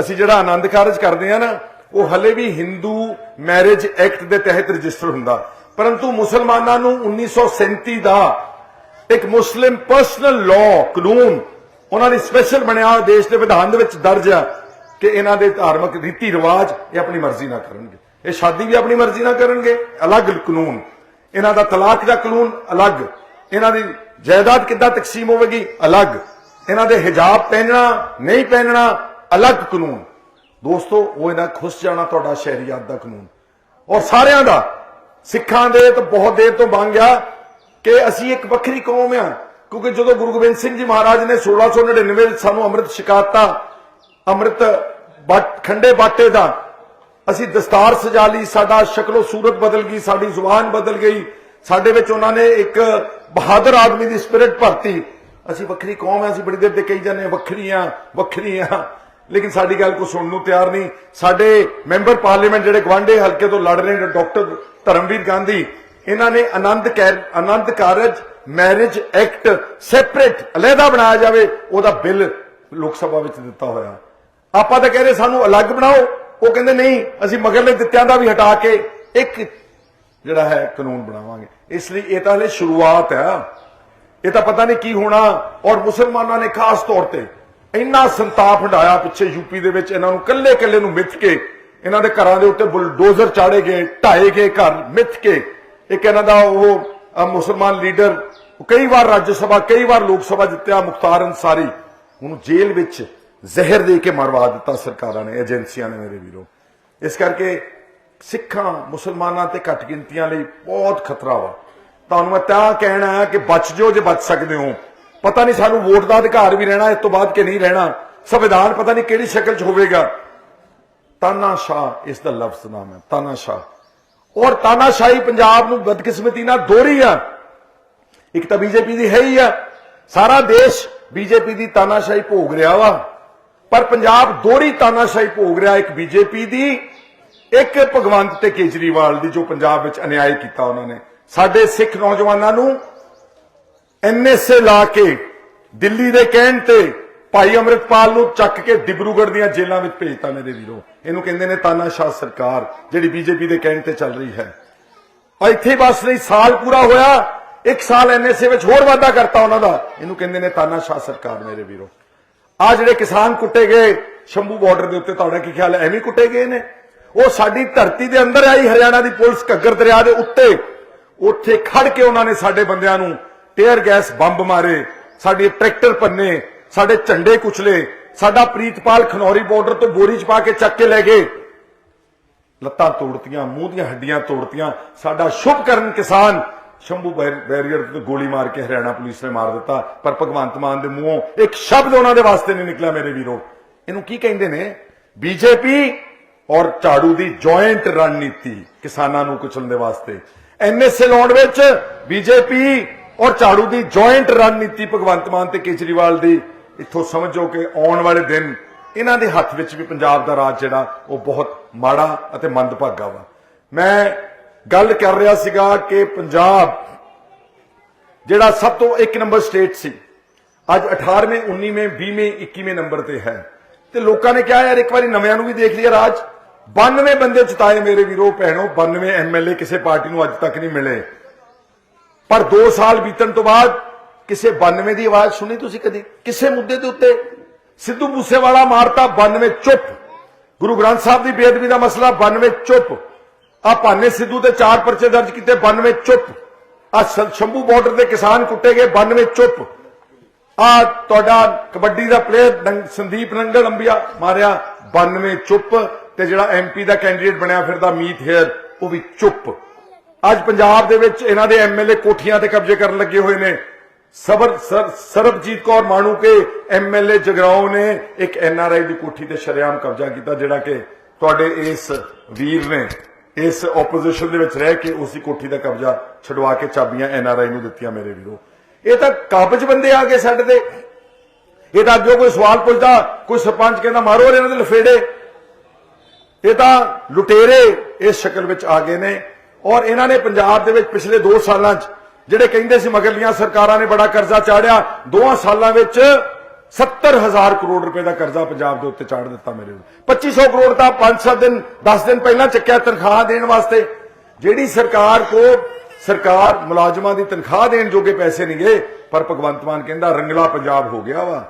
ਅਸੀਂ ਜਿਹੜਾ ਆਨੰਦ ਕਾਰਜ ਕਰਦੇ ਆ ਨਾ, ਉਹ ਹਲੇ ਵੀ ਹਿੰਦੂ ਮੈਰਿਜ ਐਕਟ ਦੇ ਤਹਿਤ ਰਜਿਸਟਰ ਹੁੰਦਾ। ਪਰੰਤੂ ਮੁਸਲਮਾਨਾਂ ਨੂੰ 1937 ਦਾ ਇੱਕ ਮੁਸਲਿਮ ਪਰਸਨਲ ਲਾਅ ਕਾਨੂੰਨ, ਉਹਨਾਂ ਨੇ ਸਪੈਸ਼ਲ ਬਣਿਆ ਹੋਇਆ ਦੇਸ਼ ਦੇ ਵਿਧਾਨ ਦੇ ਵਿੱਚ ਦਰਜ ਆ ਕਿ ਇਹਨਾਂ ਦੇ ਧਾਰਮਿਕ ਰੀਤੀ ਰਿਵਾਜ ਇਹ ਆਪਣੀ ਮਰਜ਼ੀ ਨਾਲ ਕਰਨਗੇ। ਇਹ ਸ਼ਾਦੀ ਵੀ ਆਪਣੀ ਮਰਜ਼ੀ ਨਾਲ ਕਰਨਗੇ, ਅਲੱਗ ਕਾਨੂੰਨ। ਇਹਨਾਂ ਦਾ ਤਲਾਕ ਦਾ ਕਾਨੂੰਨ ਅਲੱਗ। ਇਹਨਾਂ ਦੀ ਜਾਇਦਾਦ ਕਿੱਦਾਂ ਤਕਸੀਮ ਹੋਵੇਗੀ? ਅਲੱਗ। ਇਹਨਾਂ ਦੇ ਹਿਜਾਬ ਪਹਿਨਣਾ, ਨਹੀਂ ਪਹਿਨਣਾ, ਅਲੱਗ ਕਾਨੂੰਨ। ਦੋਸਤੋ, ਉਹ ਇਹਨਾਂ ਖੁਸ਼ ਜਾਣਾ ਤੁਹਾਡਾ ਸ਼ਹਿਰੀਆਤ ਦਾ ਕਾਨੂੰਨ। ਔਰ ਸਾਰਿਆਂ ਦਾ, ਸਿੱਖਾਂ ਦੇ ਤਾਂ ਬਹੁਤ ਦੇਰ ਤੋਂ ਬਣ ਗਿਆ ਕਿ ਅਸੀਂ ਇੱਕ ਵੱਖਰੀ ਕੌਮ ਆ। ਕਿਉਂਕਿ ਜਦੋਂ ਗੁਰੂ ਗੋਬਿੰਦ ਸਿੰਘ ਜੀ ਮਹਾਰਾਜ ਨੇ 1699 ਵਿੱਚ ਸਾਨੂੰ ਅੰਮ੍ਰਿਤ ਛਕਾਤਾ, ਅੰਮ੍ਰਿਤ ਬਟ ਖੰਡੇ ਬਾਟੇ ਦਾ, ਅਸੀਂ ਦਸਤਾਰ ਸਜਾ ਲਈ, ਸਾਡਾ ਸ਼ਕਲੋ ਸੂਰਤ ਬਦਲ ਗਈ, ਸਾਡੀ ਜ਼ੁਬਾਨ ਬਦਲ ਗਈ। ਸਾਡੇ ਵਿੱਚ ਉਹਨਾਂ ਨੇ ਇੱਕ ਬਹਾਦਰ ਆਦਮੀ ਦੀ ਸਪਿਰਿਟ ਭਰਤੀ। ਅਸੀਂ ਵੱਖਰੀ ਕੌਮ ਹੈ, ਅਸੀਂ ਬੜੀ ਦੇਰ ਤੇ ਕਹੀ ਜਾਂਦੇ ਵੱਖਰੀਆਂ ਵੱਖਰੀਆਂ। ਲੇਕਿਨ ਸਾਡੀ ਗੱਲ ਕੋ ਸੁਣਨ ਨੂੰ ਤਿਆਰ ਨਹੀਂ। ਸਾਡੇ ਮੈਂਬਰ ਪਾਰਲੀਮੈਂਟ ਜਿਹੜੇ ਗਵਾਂਡੇ ਹਲਕੇ ਤੋਂ ਲੜ ਰਹੇ ਨੇ, ਡਾਕਟਰ ਧਰਮਵੀਰ ਗਾਂਧੀ, ਇਹਨਾਂ ਨੇ ਆਨੰਦ Anand Karaj marriage act separate ਅਲੱਗਾ ਬਣਾਇਆ ਜਾਵੇ, ਉਹਦਾ ਬਿੱਲ ਲੋਕ ਸਭਾ ਵਿੱਚ ਦਿੱਤਾ ਹੋਇਆ। ਆਪਾਂ ਤਾਂ ਕਹਿ ਰਹੇ ਸਾਨੂੰ ਅਲੱਗ ਬਣਾਓ। ਉਹ ਕਹਿੰਦੇ ਨਹੀਂ, ਅਸੀਂ ਮਗਰਲੇ ਦਿੱਤਿਆਂ ਦਾ ਵੀ ਹਟਾ ਕੇ ਇੱਕ ਜਿਹੜਾ ਹੈ ਕਾਨੂੰਨ ਬਣਾਵਾਂਗੇ। ਇਸ ਲਈ ਇਹ ਤਾਂ ਹਲੇ ਸ਼ੁਰੂਆਤ ਹੈ। ਇਹ ਤਾਂ ਪਤਾ ਨਹੀਂ ਕੀ ਹੋਣਾ। ਔਰ ਮੁਸਲਮਾਨਾਂ ਨੇ ਖਾਸ ਤੌਰ ਤੇ ਇੰਨਾ ਸੰਤਾਪ ਹੰਡਾਇਆ ਪਿੱਛੇ ਯੂਪੀ ਦੇ ਵਿੱਚ, ਇਹਨਾਂ ਨੂੰ ਕੱਲੇ ਕੱਲੇ ਨੂੰ ਮਿੱਥ ਕੇ। ਇਹਨਾਂ ਦੇ ਘਰਾਂ ਦੇ ਉੱਤੇ ਬੁਲਡੋਜ਼ਰ ਚਾੜੇ ਗਏ, ਢਾਏ ਗਏ ਘਰ ਮਿੱਥ ਕੇ। ਇੱਕ ਇਹਨਾਂ ਦਾ ਉਹ ਮੁਸਲਮਾਨ ਲੀਡਰ ਕਈ ਵਾਰ ਰਾਜ ਸਭਾ, ਕਈ ਵਾਰ ਲੋਕ ਸਭਾ ਜਿੱਤਿਆ, ਮੁਖਤਾਰ ਅੰਸਾਰੀ ਉਹਨੂੰ ਜੇਲ੍ਹ ਵਿੱਚ ਜ਼ਹਿਰ ਦੇ ਕੇ ਮਰਵਾ ਦਿੱਤਾ ਸਰਕਾਰਾਂ ਨੇ, ਏਜੰਸੀਆਂ ਨੇ ਮੇਰੇ ਵੀਰੋ। ਇਸ ਕਰਕੇ ਸਿੱਖਾਂ ਮੁਸਲਮਾਨਾਂ ਤੇ ਘੱਟ ਗਿਣਤੀਆਂ ਲਈ ਬਹੁਤ ਖਤਰਾ ਵਾ। ਤੁਹਾਨੂੰ ਮੈਂ ਤਾਂ ਕਹਿਣਾ ਹੈ ਕਿ ਬਚ ਜਾਓ ਜੇ ਬਚ ਸਕਦੇ ਹੋ। ਪਤਾ ਨਹੀਂ ਸਾਨੂੰ ਵੋਟ ਦਾ ਅਧਿਕਾਰ ਵੀ ਰਹਿਣਾ, ਇਸ ਤੋਂ ਬਾਅਦ ਕਿ ਨਹੀਂ ਰਹਿਣਾ। ਸੰਵਿਧਾਨ ਪਤਾ ਨਹੀਂ ਕਿਹੜੀ ਸ਼ਕਲ 'ਚ ਹੋਵੇਗਾ। ਤਾਨਾਸ਼ਾਹ ਇਸ ਦਾ ਲਫ਼ਜ਼ ਨਾਮ ਹੈ ਤਾਨਾਸ਼ਾਹ ਔਰ ਤਾਨਾਸ਼ਾਹੀ ਪੰਜਾਬ ਨੂੰ ਬਦਕਿਸਮਤੀ ਨਾਲ ਦੋਰੀ ਆ। ਇੱਕ ਤਾਂ ਬੀਜੇਪੀ ਦੀ ਹੈ ਹੀ ਆ। ਸਾਰਾ ਦੇਸ਼ ਬੀਜੇਪੀ ਦੀ ਤਾਨਾਸ਼ਾਹੀ ਭੋਗ ਰਿਹਾ ਵਾ। ਪਰ ਪੰਜਾਬ ਦੋਹਰੀ ਤਾਨਾਸ਼ਾਹੀ ਭੋਗ ਰਿਹਾ ਇੱਕ ਬੀਜੇਪੀ ਦੀ। ਇੱਕ ਭਗਵੰਤ ਤੇ ਕੇਜਰੀਵਾਲ ਦੀ ਜੋ ਪੰਜਾਬ ਵਿੱਚ ਅਨਿਆਏ ਕੀਤਾ ਉਹਨਾਂ ਨੇ, ਸਾਡੇ ਸਿੱਖ ਨੌਜਵਾਨਾਂ ਨੂੰ ਐਨਐਸਏ ਲਾ ਕੇ ਦਿੱਲੀ ਦੇ ਕਹਿਣ ਤੇ ਭਾਈ ਅਮਰਿਤਪਾਲ ਨੂੰ ਚੱਕ ਕੇ ਡਿਬਰੂਗੜ੍ਹ ਦੀਆਂ ਜੇਲ੍ਹਾਂ ਵਿੱਚ ਭੇਜਤਾ ਮੇਰੇ ਵੀਰੋ। ਇਹਨੂੰ ਕਹਿੰਦੇ ਨੇ ਤਾਨਾਸ਼ਾਹ ਸਰਕਾਰ, ਜਿਹੜੀ ਬੀਜੇਪੀ ਦੇ ਕਹਿਣ ਤੇ ਚੱਲ ਰਹੀ ਹੈ। ਔਰ ਇੱਥੇ ਬਸ ਨਹੀਂ ਸਾਲ ਪੂਰਾ ਹੋਇਆ, ਇੱਕ ਸਾਲ ਐਨਐਸਏ ਵਿੱਚ ਹੋਰ ਵਾਧਾ ਕਰਤਾ ਉਹਨਾਂ ਦਾ। ਇਹਨੂੰ ਕਹਿੰਦੇ ਨੇ ਤਾਨਾਸ਼ਾਹ ਸਰਕਾਰ ਮੇਰੇ ਵੀਰੋ। ਆ ਜਿਹੜੇ ਕਿਸਾਨ ਕੁੱਟੇ ਗਏ, ਸ਼ੰਭੂ ਬਾਰਡਰ ਦੇ ਉੱਤੇ, ਤੁਹਾਡਾ ਕੀ ਖਿਆਲ ਹੈ? ਐਵੇਂ ਕੁੱਟੇ ਗਏ ਨੇ? ਉਹ ਸਾਡੀ ਧਰਤੀ ਦੇ ਅੰਦਰ ਆਈ ਹਰਿਆਣਾ ਦੀ ਪੁਲਿਸ ਘੱਗਰ ਦਰਿਆ ਦੇ ਉੱਤੇ। ਉੱਥੇ ਖੜ ਕੇ ਉਹਨਾਂ ਨੇ ਸਾਡੇ ਬੰਦਿਆਂ ਨੂੰ ਟੇਅਰ ਗੈਸ ਬੰਬ ਮਾਰੇ ਸਾਡੇ ਟਰੈਕਟਰ ਪੰਨੇ ਸਾਡੇ ਝੰਡੇ ਕੁਚਲੇ, ਸਾਡਾ ਪ੍ਰੀਤਪਾਲ ਖਨੌਰੀ ਬਾਰਡਰ ਤੋਂ ਬੋਰੀ ਚ ਪਾ ਕੇ ਚੱਕ ਕੇ ਲੈ ਗਏ। ਲੱਤਾਂ ਤੋੜਤੀਆਂ, ਮੂੰਹ ਦੀਆਂ ਹੱਡੀਆਂ ਤੋੜਤੀਆਂ। ਸਾਡਾ ਸ਼ੁਭ ਕਰਨ ਕਿਸਾਨ ਸ਼ੰਭੂ ਬੈਰੀਅਰ ਤੇ ਗੋਲੀ ਮਾਰ ਕੇ ਹਰਿਆਣਾ ਪੁਲਿਸ ਨੇ ਮਾਰ ਦਿੱਤਾ। ਪਰ ਭਗਵੰਤ ਮਾਨ ਦੇ ਮੂੰਹੋਂ ਇੱਕ ਸ਼ਬਦ ਉਹਨਾਂ ਦੇ ਵਾਸਤੇ ਨਹੀਂ ਨਿਕਲਿਆ ਮੇਰੇ ਵੀਰੋ। ਇਹਨੂੰ ਕੀ ਕਹਿੰਦੇ ਨੇ? ਬੀਜੇਪੀ ਔਰ ਝਾੜੂ ਦੀ ਜੁਆਇੰਟ ਰਣਨੀਤੀ ਕਿਸਾਨਾਂ ਨੂੰ ਕੁਚਲਣ ਦੇ ਵਾਸਤੇ। ਐਨਐਸਏ ਲਾਉਣ ਵਿੱਚ ਬੀਜੇਪੀ ਔਰ ਝਾੜੂ ਦੀ ਜੁਆਇੰਟ ਰਣਨੀਤੀ ਭਗਵੰਤ ਮਾਨ ਤੇ ਕੇਜਰੀਵਾਲ ਦੀ ਇੱਥੋਂ ਸਮਝੋ ਕਿ ਆਉਣ ਵਾਲੇ ਦਿਨ ਇਹਨਾਂ ਦੇ ਹੱਥ ਵਿੱਚ ਵੀ ਪੰਜਾਬ ਦਾ ਰਾਜ ਜਿਹੜਾ, ਉਹ ਬਹੁਤ ਮਾੜਾ ਅਤੇ ਮੰਦਭਾਗਾ ਵਾ। ਮੈਂ ਗੱਲ ਕਰ ਰਿਹਾ ਸੀਗਾ ਕਿ ਪੰਜਾਬ ਜਿਹੜਾ ਸਭ ਤੋਂ ਇੱਕ ਨੰਬਰ ਸਟੇਟ ਸੀ, ਅੱਜ 18ਵੇਂ 19ਵੇਂ 20ਵੇਂ 21ਵੇਂ ਨੰਬਰ ਤੇ ਹੈ। ਤੇ ਲੋਕਾਂ ਨੇ ਕਿਹਾ, ਯਾਰ ਇੱਕ ਵਾਰੀ ਨਵਿਆਂ ਨੂੰ ਵੀ ਦੇਖ ਲਿਆ ਰਾਜ। 92 ਬੰਦੇ ਜਿਤਾਏ ਮੇਰੇ ਵੀਰੋ, ਭੈਣੋ 92 ਐਮਐਲਏ ਕਿਸੇ ਪਾਰਟੀ ਨੂੰ ਅੱਜ ਤੱਕ ਨਹੀਂ ਮਿਲੇ। ਪਰ 2 ਸਾਲ ਬੀਤਣ ਤੋਂ ਬਾਅਦ ਕਿਸੇ 92 ਦੀ ਆਵਾਜ਼ ਸੁਣੀ ਤੁਸੀਂ ਕਦੀ? ਕਿਸੇ ਮੁੱਦੇ ਦੇ ਉੱਤੇ? ਸਿੱਧੂ ਮੂਸੇਵਾਲਾ ਮਾਰਤਾ 92 ਚੁੱਪ। ਗੁਰੂ ਗ੍ਰੰਥ ਸਾਹਿਬ ਦੀ ਬੇਅਦਬੀ ਦਾ ਮਸਲਾ 92 ਚੁੱਪ। ਆ ਭਾਨੇ ਸਿੱਧੂ ਤੇ ਚਾਰ ਪਰਚੇ ਦਰਜ ਕੀਤੇ 92 ਚੁੱਪ। ਆ ਸ਼ੰਭੂ ਬਾਰਡਰ ਦੇ ਕਿਸਾਨ ਕੁੱਟੇ ਗਏ 92 ਚੁੱਪ। ਆ ਤੁਹਾਡਾ ਕਬੱਡੀ ਦਾ ਪਲੇਅਰ ਸੰਦੀਪ ਨੰਗਲ ਅੰਬੀਆ ਮਾਰਿਆ 92 ਚੁੱਪ। ਤੇ ਜਿਹੜਾ ਐਮਪੀ ਦਾ ਕੈਂਡੀਡੇਟ ਬਣਿਆ ਫਿਰਦਾ ਮੀਤ ਹੇਅਰ, ਉਹ ਵੀ ਚੁੱਪ। ਅੱਜ ਪੰਜਾਬ ਦੇ ਵਿੱਚ ਇਹਨਾਂ ਦੇ ਐਮਐਲਏ ਕੋਠੀਆਂ ਤੇ ਕਬਜ਼ੇ ਕਰਨ ਲੱਗੇ ਹੋਏ ਨੇ। ਸਬਰ ਸਰ- ਸਰਬਜੀਤ ਕੌਰ ਮਾਣੂਕੇ ਐਮਐਲਏ ਜਗਰਾਉਂ ਨੇ ਇੱਕ ਐਨਆਰਆਈ ਦੀ ਕੋਠੀ ਤੇ ਸ਼ਰੇਆਮ ਕਬਜ਼ਾ ਕੀਤਾ, ਜਿਹੜਾ ਕਿ ਤੁਹਾਡੇ ਇਸ ਵੀਰ ਨੇ ਇਸ ਆਪੋਜੀਸ਼ਨ ਦੇ ਵਿੱਚ ਰਹਿ ਕੇ ਉਸੇ ਕੋਠੀ ਦਾ ਕਬਜ਼ਾ ਛਡਵਾ ਕੇ ਚਾਬੀਆਂ ਐਨਆਰਆਈ ਨੂੰ ਦਿੱਤੀਆਂ ਮੇਰੇ ਵੀਰੋ। ਇਹ ਤਾਂ ਕਾਬਜ ਬੰਦੇ ਆ ਗਏ ਸਾਡੇ ਤੇ। ਇਹ ਤਾਂ ਅੱਗੇ ਕੋਈ ਸਵਾਲ ਪੁੱਛਦਾ, ਕੋਈ ਸਰਪੰਚ ਕਹਿੰਦਾ, ਮਾਰੋ ਇਹਨਾਂ ਦੇ ਲਫੇੜੇ। ਇਹ ਤਾਂ ਲੁਟੇਰੇ ਇਸ ਸ਼ਕਲ ਵਿੱਚ ਆ ਗਏ ਨੇ। ਔਰ ਇਹਨਾਂ ਨੇ ਪੰਜਾਬ ਦੇ ਵਿੱਚ ਪਿਛਲੇ 2 ਸਾਲਾਂ 'ਚ ਜਿਹੜੇ ਕਹਿੰਦੇ ਸੀ ਮਗਰਲੀਆਂ ਸਰਕਾਰਾਂ ਨੇ ਬੜਾ ਕਰਜ਼ਾ ਚਾੜਿਆ, ਦੋਹਾਂ ਸਾਲਾਂ ਵਿੱਚ 70000 ਕਰੋੜ ਰੁਪਏ ਦਾ ਕਰਜ਼ਾ ਪੰਜਾਬ ਦੇ ਉੱਤੇ ਚਾੜ ਦਿੱਤਾ ਮੇਰੇ ਨੂੰ 2500 ਕਰੋੜ ਤਾਂ 5-7 ਦਿਨ 10 ਦਿਨ ਪਹਿਲਾਂ ਚੱਕਿਆ ਤਨਖਾਹ ਦੇਣ ਵਾਸਤੇ। ਜਿਹੜੀ ਸਰਕਾਰ ਕੋ ਸਰਕਾਰ ਮੁਲਾਜ਼ਮਾਂ ਦੀ ਤਨਖਾਹ ਦੇਣ ਜੋਗੇ ਪੈਸੇ ਨਹੀਂ ਗਏ ਪਰ ਭਗਵੰਤ ਮਾਨ ਕਹਿੰਦਾ ਰੰਗਲਾ ਪੰਜਾਬ ਹੋ ਗਿਆ ਵਾ।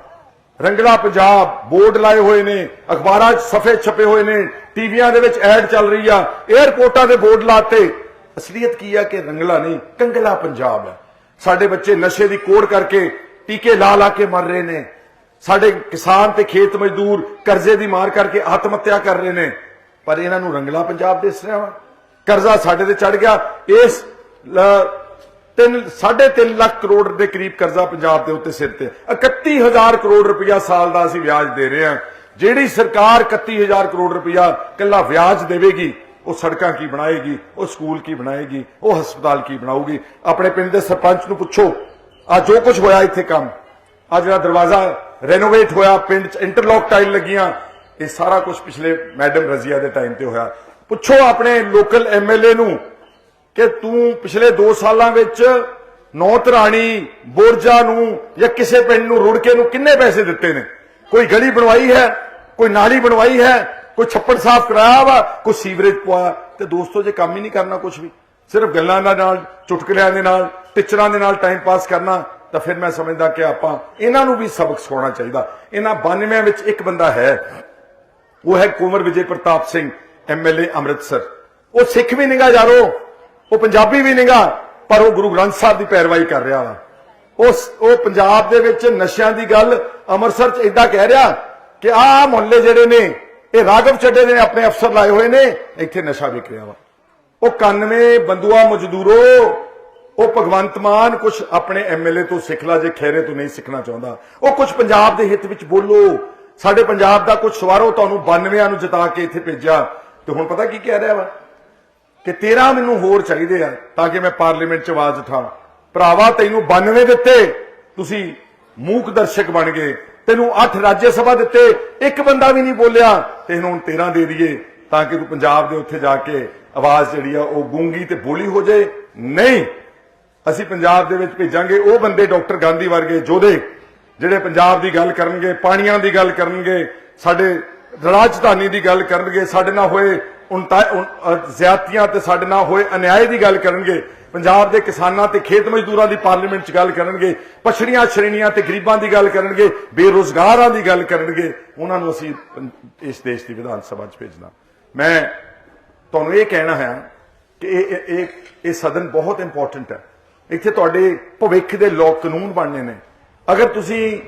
ਰੰਗਲਾ ਪੰਜਾਬ, ਬੋਰਡ ਲਾਏ ਹੋਏ ਨੇ, ਅਖਬਾਰਾਂ 'ਚ ਸਫੇ ਛਪੇ ਹੋਏ ਨੇ, ਟੀਵੀਆਂ ਦੇ ਵਿੱਚ ਐਡ ਚੱਲ ਰਹੀ ਆ 에ਅਰਪੋਰਟਾਂ ਦੇ ਬੋਰਡ ਲਾਤੇ। ਅਸਲੀਅਤ ਕੀ ਆ ਕਿ ਰੰਗਲਾ ਨਹੀਂ, ਕੰਗਲਾ ਪੰਜਾਬ ਹੈ ਸਾਡੇ ਬੱਚੇ ਨਸ਼ੇ ਦੀ ਕੋੜ ਕਰਕੇ ਟੀਕੇ ਲਾ ਲਾ ਕੇ ਮਰ ਰਹੇ ਨੇ। ਸਾਡੇ ਕਿਸਾਨ ਤੇ ਖੇਤ ਮਜ਼ਦੂਰ ਕਰਜ਼ੇ ਦੀ ਮਾਰ ਕਰਕੇ ਆਤਮ ਹੱਤਿਆ ਕਰ ਰਹੇ ਨੇ। ਪਰ ਇਹਨਾਂ ਨੂੰ ਰੰਗਲਾ ਪੰਜਾਬ ਦਿਸ ਰਿਹਾ ਵਾ। ਕਰਜ਼ਾ ਸਾਡੇ ਤੇ ਚੜ ਗਿਆ। ਇਸ ਲ- ਤਿੰਨ 3.5 ਲੱਖ ਕਰੋੜ ਦੇ ਕਰੀਬ ਕਰਜ਼ਾ ਪੰਜਾਬ ਦੇ ਉੱਤੇ ਸਿਰ ਤੇ। 31000 ਕਰੋੜ ਰੁਪਇਆ ਸਾਲ ਦਾ ਅਸੀਂ ਵਿਆਜ ਦੇ ਰਹੇ ਹਾਂ। ਜਿਹੜੀ ਸਰਕਾਰ 31000 ਕਰੋੜ ਰੁਪਇਆ ਕੱਲਾ ਵਿਆਜ ਦੇਵੇਗੀ, ਉਹ ਸੜਕਾਂ ਕੀ ਬਣਾਏਗੀ, ਉਹ ਸਕੂਲ ਕੀ ਬਣਾਏਗੀ, ਉਹ ਹਸਪਤਾਲ ਕੀ ਬਣਾਊਗੀ? ਆਪਣੇ ਪਿੰਡ ਦੇ ਸਰਪੰਚ ਨੂੰ ਪੁੱਛੋ, ਆ ਜੋ ਕੁਝ ਹੋਇਆ ਇੱਥੇ ਕੰਮ, ਆ ਜਿਹੜਾ ਦਰਵਾਜ਼ਾ ਰੈਨੋਵੇਟ ਹੋਇਆ, ਪਿੰਡ 'ਚ ਇੰਟਰਲੌਕ ਟਾਈਲ ਲੱਗੀਆਂ, ਇਹ ਸਾਰਾ ਕੁਝ ਪਿਛਲੇ ਮੈਡਮ ਰਜ਼ੀਆ ਦੇ ਟਾਈਮ ਤੇ ਹੋਇਆ। ਪੁੱਛੋ ਆਪਣੇ ਲੋਕਲ ਐਮਐਲਏ ਨੂੰ ਕਿ ਤੂੰ ਪਿਛਲੇ 2 ਸਾਲਾਂ ਵਿੱਚ ਨੌਤਰਾਣੀ ਬੋਰਜਾ ਨੂੰ ਜਾਂ ਕਿਸੇ ਪਿੰਡ ਨੂੰ ਰੁੜ ਕੇ ਨੂੰ ਕਿੰਨੇ ਪੈਸੇ ਦਿੱਤੇ ਨੇ? ਕੋਈ ਗਲੀ ਬਣਵਾਈ ਹੈ? ਕੋਈ ਨਾਲੀ ਬਣਵਾਈ ਹੈ? ਕੋਈ ਛੱਪੜ ਸਾਫ਼ ਕਰਾਇਆ ਵਾ? ਕੋਈ ਸੀਵਰੇਜ ਪਵਾਇਆ ਤੇ ਦੋਸਤੋ, ਜੇ ਕੰਮ ਹੀ ਨਹੀਂ ਕਰਨਾ ਕੁਝ ਵੀ, ਸਿਰਫ ਗੱਲਾਂ ਦੇ ਨਾਲ, ਚੁਟਕਲਿਆਂ ਦੇ ਨਾਲ, ਟਿਚਰਾਂ ਦੇ ਨਾਲ ਟਾਈਮ ਪਾਸ ਕਰਨਾ, ਤਾਂ ਫਿਰ ਮੈਂ ਸਮਝਦਾ ਕਿ ਆਪਾਂ ਇਹਨਾਂ ਨੂੰ ਵੀ ਸਬਕ ਸਿਖਾਉਣਾ ਚਾਹੀਦਾ। ਇਹਨਾਂ 92 ਵਿੱਚ ਇੱਕ ਬੰਦਾ ਹੈ, ਉਹ ਹੈ ਕੁੰਵਰ ਵਿਜੇ ਪ੍ਰਤਾਪ ਸਿੰਘ ਐਮਐਲਏ ਅੰਮ੍ਰਿਤਸਰ। ਉਹ ਸਿੱਖ ਵੀ ਨਿਗਾ ਯਾਰੋ ਉਹ ਪੰਜਾਬੀ ਵੀ ਨਿਗਾ ਪਰ ਉਹ ਗੁਰੂ ਗ੍ਰੰਥ ਸਾਹਿਬ ਦੀ ਪੈਰਵਾਈ ਕਰ ਰਿਹਾ ਵਾ। ਉਸ ਉਹ ਪੰਜਾਬ ਦੇ ਵਿੱਚ ਨਸ਼ਿਆਂ ਦੀ ਗੱਲ ਅੰਮ੍ਰਿਤਸਰ 'ਚ ਇਦਾਂ ਕਹਿ ਰਿਹਾ ਕਿ ਆਹ ਮੁਹੱਲੇ ਜਿਹੜੇ ਨੇ, ਇਹ ਰਾਗਵ ਚੱਡੇ ਨੇ, ਆਪਣੇ ਅਫਸਰ ਲਾਏ ਹੋਏ ਨੇ, ਇੱਥੇ ਨਸ਼ਾ ਵਿਕ ਰਿਹਾ ਵਾ। ਉਹ 91 ਬੰਦੂਆ ਮਜ਼ਦੂਰੋ, ਉਹ ਭਗਵੰਤ ਮਾਨ ਕੁਝ ਆਪਣੇ ਐਮਐਲਏ ਤੋਂ ਸਿੱਖ ਲਾ, ਜੇ ਖੈਰੇ ਤੋਂ ਨਹੀਂ ਸਿੱਖਣਾ ਚਾਹੁੰਦਾ। ਉਹ ਕੁਝ ਪੰਜਾਬ ਦੇ ਹਿੱਤ ਵਿੱਚ ਬੋਲੋ, ਸਾਡੇ ਪੰਜਾਬ ਦਾ ਕੁਝ ਸਵਾਰੋ, ਤੁਹਾਨੂੰ 92 ਨੂੰ ਜਿਤਾ ਕੇ ਇੱਥੇ ਭੇਜਿਆ। ਤੇ ਹੁਣ ਪਤਾ ਕੀ ਕਹਿ ਰਿਹਾ ਵਾ? ਕਿ 13 ਮੈਨੂੰ ਹੋਰ ਚਾਹੀਦੇ ਆ ਤਾਂ ਕਿ ਮੈਂ ਪਾਰਲੀਮੈਂਟ 'ਚ ਆਵਾਜ਼ ਉਠਾਂ ਭਰਾਵਾ, ਤੈਨੂੰ 92 ਦਿੱਤੇ, ਤੁਸੀਂ ਮੂਕ ਦਰਸ਼ਕ ਬਣ ਗਏ। ਤੈਨੂੰ 8 ਰਾਜ ਸਭਾ ਦਿੱਤੇ, ਇੱਕ ਬੰਦਾ ਵੀ ਨਹੀਂ ਬੋਲਿਆ। ਤੇ ਹੁਣ 13 ਦੇ ਦਈਏ ਤਾਂ ਕਿ ਤੂੰ ਪੰਜਾਬ ਦੇ ਉੱਥੇ ਜਾ ਕੇ ਆਵਾਜ਼ ਜਿਹੜੀ ਆ ਉਹ ਗੂੰਗੀ ਤੇ ਬੋਲੀ ਹੋ ਜਾਏ। ਨਹੀਂ, ਅਸੀਂ ਪੰਜਾਬ ਦੇ ਵਿੱਚ ਭੇਜਾਂਗੇ ਉਹ ਬੰਦੇ ਡਾਕਟਰ ਗਾਂਧੀ ਵਰਗੇ ਯੋਧੇ ਜਿਹੜੇ ਪੰਜਾਬ ਦੀ ਗੱਲ ਕਰਨਗੇ, ਪਾਣੀਆਂ ਦੀ ਗੱਲ ਕਰਨਗੇ, ਸਾਡੇ ਰਾਜਧਾਨੀ ਦੀ ਗੱਲ ਕਰਨਗੇ, ਸਾਡੇ ਨਾਲ ਹੋਏ ਜ਼ਿਆਦਤੀਆਂ ਤੇ ਸਾਡੇ ਨਾਲ ਹੋਏ ਅਨਿਆਏ ਦੀ ਗੱਲ ਕਰਨਗੇ, ਪੰਜਾਬ ਦੇ ਕਿਸਾਨਾਂ ਤੇ ਖੇਤ ਮਜ਼ਦੂਰਾਂ ਦੀ ਪਾਰਲੀਮੈਂਟ 'ਚ ਗੱਲ ਕਰਨਗੇ, ਪਛੜੀਆਂ ਸ਼੍ਰੇਣੀਆਂ ਤੇ ਗਰੀਬਾਂ ਦੀ ਗੱਲ ਕਰਨਗੇ, ਬੇਰੋਜ਼ਗਾਰਾਂ ਦੀ ਗੱਲ ਕਰਨਗੇ, ਉਹਨਾਂ ਨੂੰ ਅਸੀਂ ਇਸ ਦੇਸ਼ ਦੀ ਵਿਧਾਨ ਸਭਾ 'ਚ ਭੇਜਣਾ। ਮੈਂ ਤੁਹਾਨੂੰ ਇਹ ਕਹਿਣਾ ਹੈ ਕਿ ਇਹ- ਇਹ ਇਹ ਸਦਨ ਬਹੁਤ ਇੰਪੋਰਟੈਂਟ ਹੈ। ਇੱਥੇ ਤੁਹਾਡੇ ਭਵਿੱਖ ਦੇ ਲੋਕ ਕਾਨੂੰਨ ਬਣਨੇ ਨੇ। ਅਗਰ ਤੁਸੀਂ